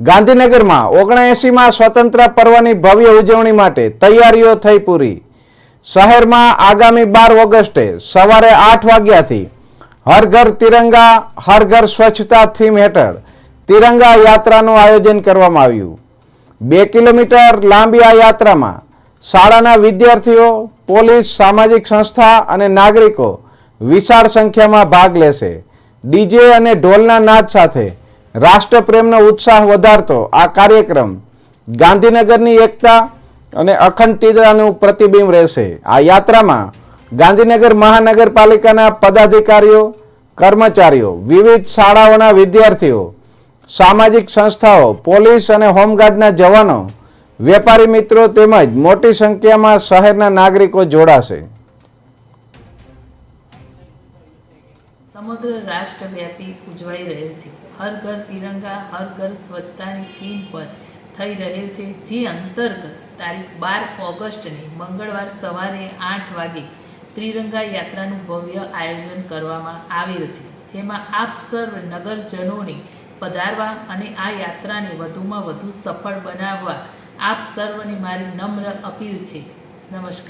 ગાંધીનગરમાં ઓગણએંસીમાં સ્વતંત્ર પર્વની ભવ્ય ઉજવણી માટે તૈયારીઓ થઈ પૂરી. શહેરમાં આગામી બાર ઓગસ્ટે સવારે આઠ વાગ્યાથી હર ઘર તિરંગા, હર ઘર સ્વચ્છતા થીમ હેઠળ તિરંગા યાત્રાનું આયોજન કરવામાં આવ્યું. બે કિલોમીટર લાંબી આ યાત્રામાં શાળાના વિદ્યાર્થીઓ, પોલીસ, સામાજિક સંસ્થા અને નાગરિકો વિશાળ સંખ્યામાં ભાગ લેશે. ડીજે અને ઢોલના નાદ સાથે રાષ્ટ્રપ્રેમનો ઉત્સાહ વધારતો આ કાર્યક્રમ ગાંધીનગરની એકતા અને અખંડિતતાનું પ્રતિબિંબ રહેશે. આ યાત્રામાં ગાંધીનગર મહાનગરપાલિકાના પદાધિકારીઓ, કર્મચારીઓ, વિવિધ શાળાઓના વિદ્યાર્થીઓ, સામાજિક સંસ્થાઓ, પોલીસ અને હોમગાર્ડના જવાનો, વેપારી મિત્રો તેમજ મોટી સંખ્યામાં શહેરના નાગરિકો જોડાશે. સમગ્ર રાષ્ટ્રવ્યાપી ઉજવાઈ રહેલ છે. હર ઘર તિરંગા, હર ઘર સ્વચ્છતાની થીમ પર થઈ રહેલ છે, જે અંતર્ગત તારીખ બાર ઓગસ્ટને મંગળવાર સવારે આઠ વાગે ત્રિરંગા યાત્રાનું ભવ્ય આયોજન કરવામાં આવેલ છે, જેમાં આપ સર્વ નગરજનોને પધારવા અને આ યાત્રાને વધુમાં વધુ સફળ બનાવવા આપ સર્વને મારી નમ્ર અપીલ છે. નમસ્કાર.